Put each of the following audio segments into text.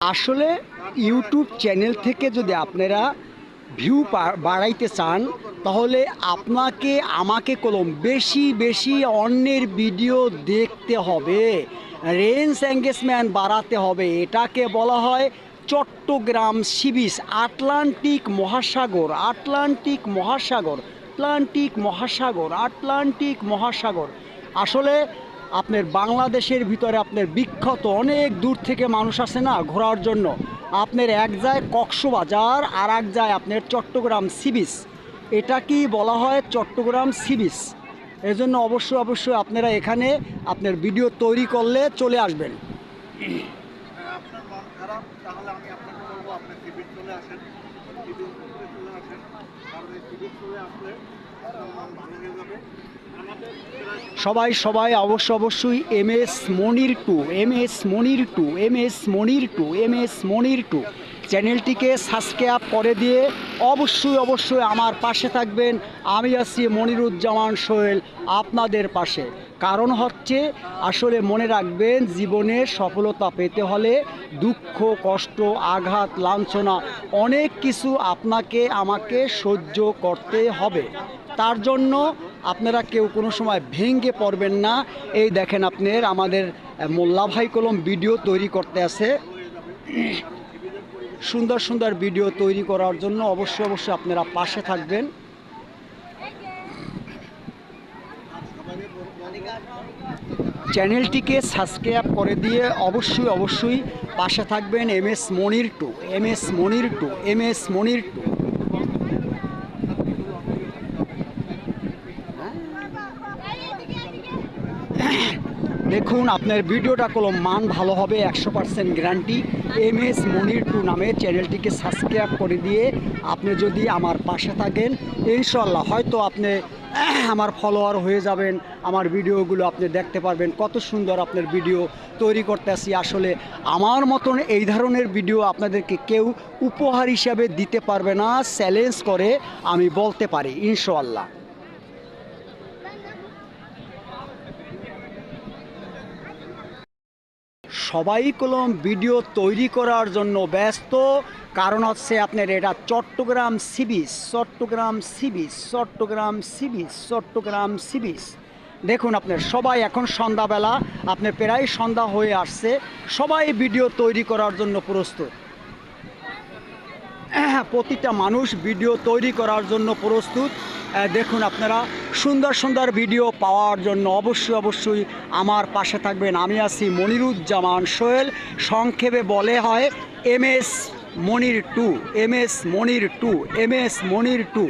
আসলে YouTube channel থেকে যদি আপনারা ভিউ বাড়াইতে চান, তাহলে আপনাকে, আমাকে কলম, বেশি বেশি অন্যের ভিডিও দেখতে হবে। রেঞ্জ এঙ্গেজমেন্ট বাড়াতে হবে। এটাকে বলা হয় চট্টগ্রাম সিবিস আটলান্টিক মহাসাগর আটলান্টিক মহাসাগর আটলান্টিক মহাসাগর আটলান্টিক মহাসাগর। আসলে আপনার বাংলাদেশের ভিতরে আপনার বিখ্যাত অনেক দূর থেকে মানুষ আসে না ঘোরার জন্য। আপনার এক যায় কক্সবাজার আর এক যায় আপনার চট্টগ্রাম সিবিস এটা কি বলা হয় চট্টগ্রাম সিবিস এজন্য অবশ্যই অবশ্যই আপনারা এখানে আপনার ভিডিও তৈরি করলে চলে আসবেন। আসেন। সবাই সবাই, অবশ্য অবশ্যই M S Monir two, M S Monir two, M S Monir two, M S Monir two. চ্যানেলটিকে সাবস্ক্রাইব করে দিয়ে অবশ্যই অবশ্যই আমার পাশে থাকবেন। আমি আছি মনিরুজ্জামান সোহেল আপনাদের পাশে। কারণ হচ্ছে, আসলে মনে রাখবেন, জীবনে সফলতা পেতে হলে দুঃখ, কষ্ট, আঘাত, লাঞ্ছনা অনেক কিছু আপনাকে, আমাকে সহ্য করতে হবে। তার জন্য আপনারা কেউ কোনো সময় ভেঙে পড়বেন না। এই দেখেন আপনার আমাদের মোল্লা ভাই কলম ভিডিও তৈরি করতে আছে। সুন্দর সুন্দর ভিডিও তৈরি করার জন্য অবশ্যই অবশ্যই আপনারা পাশে থাকবেন। চ্যানেলটিকে সাবস্ক্রাইব করে দিয়ে অবশ্যই অবশ্যই পাশে থাকবেন M S Monir two, M S Monir two, M S Monir two. দেখুন, আপনার ভিডিওটা কোনো মান ভালো হবে, একশো percent guarantee M S Monir two নামে চ্যানেলটিকে সাবস্ক্রাইব করে দিয়ে আপনি যদি আমার পাশে থাকেন ইনশাল্লাহ হয়তো আপনি আমার ফলোয়ার হয়ে যাবেন, আমার ভিডিওগুলো আপনি দেখতে পারবেন, কত সুন্দর আপনার ভিডিও তৈরি করতে আসি আসলে আমার মতন এই ধরনের ভিডিও আপনাদেরকে কেউ উপহার হিসাবে দিতে পারবে না চ্যালেঞ্জ করে আমি বলতে পারি ইনশাল্লাহ সবাই কলম ভিডিও তৈরি করার জন্য ব্যস্ত। কারণ হচ্ছে আপনার এটা চট্টগ্রাম সিবিস চট্টগ্রাম সিবিস চট্টগ্রাম সিবিস চট্টগ্রাম সিবিস। দেখুন আপনার, সবাই এখন সন্ধ্যাবেলা, আপনার প্রায় সন্ধ্যা হয়ে আসছে। সবাই ভিডিও তৈরি করার জন্য প্রস্তুত। প্রতিটা মানুষ ভিডিও তৈরি করার জন্য প্রস্তুত। দেখুন আপনারা, সুন্দর সুন্দর ভিডিও পাওয়ার জন্য অবশ্যই অবশ্যই আমার পাশে থাকবেন। আমি আছি মনিরুজ্জামান সোহেল। সংক্ষেপে বলে হয়, M S Monir two, M S Monir two, M S Monir two.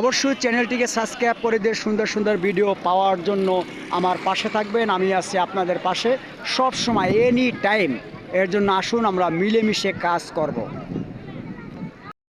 অবশ্যই চ্যানেলটিকে সাবস্ক্রাইব করে দিয়ে সুন্দর সুন্দর ভিডিও পাওয়ার জন্য আমার পাশে থাকবেন। আমি আছি আপনাদের পাশে সব সময় এনি টাইম এর জন্য আসুন আমরা মিলেমিশে কাজ করব।